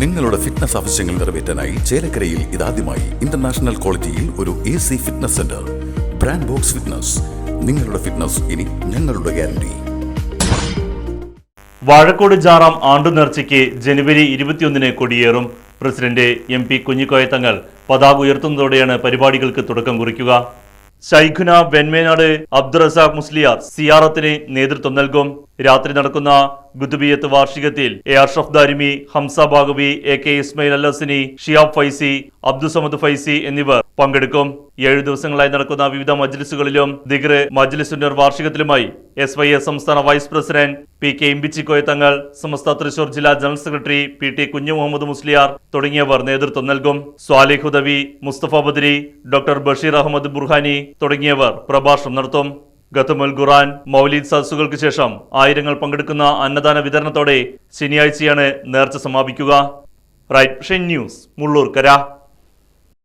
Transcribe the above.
നിങ്ങളുടെ ഫിറ്റ്നസ് ആവശ്യങ്ങൾ നിറവേറ്റാനായി ചേലക്കരയിൽ ഇതാദ്യമായി ഇന്റർനാഷണൽ ക്വാളിറ്റിയിൽ ഒരു A C fitness centre brand box fitness നിങ്ങളുടെ ഫിറ്റ്നസ് ഇനി ഞങ്ങളുടെ ഗ്യാരണ്ടി വാഴക്കോട് ജാറാം ആണ്ടു നേർച്ചയ്ക്ക് ജനുവരി ഇരുപത്തിയൊന്നിന് കൊടിയേറും. President M P Kunhikoya Thangal പതാക ഉയർത്തുന്നതോടെയാണ് പരിപാടികൾക്ക് തുടക്കം കുറിക്കുക. ശൈഖുന വെൺമേനാട് അബ്ദുറസാഖ് മുസ്ലിയാർ സിയാറത്തിന് നേതൃത്വം നൽകും. രാത്രി നടക്കുന്ന ഗുദുബിയത്ത് വാർഷികത്തിൽ A Ashraf Darimi Hamza Baqavi A K Ismail അല്ലസിനി Shihab Faizy Abdussamad Faizy എന്നിവർ പങ്കെടുക്കും. ഏഴു ദിവസങ്ങളായി നടക്കുന്ന വിവിധ മജ്ലിസുകളിലും ദിഗ്ര മജ്ലിസുന്നർ വാർഷികത്തിലുമായി എസ് വൈ എസ് സംസ്ഥാന vice president P K Imbichikoya Thangal Samastha Thrissur ജില്ലാ ജനറൽ സെക്രട്ടറി പി ടി കുഞ്ഞു മുഹമ്മദ് മുസ്ലിയാർ തുടങ്ങിയവർ നേതൃത്വം നൽകും. സ്വാലിഹ് ഉദവി മുസ്തഫ ബദരി ഡോക്ടർ ബഷീർ അഹമ്മദ് ബുർഹാനി തുടങ്ങിയവർ പ്രഭാഷണം നടത്തും. ഗത്തമുൽ ഖുറാൻ മൗലീദ് സദസ്സുകൾക്ക് ശേഷം ആയിരങ്ങൾ പങ്കെടുക്കുന്ന അന്നദാന വിതരണത്തോടെ ശനിയാഴ്ചയാണ് നേർച്ച സമാപിക്കുക. Right news Mullurkara.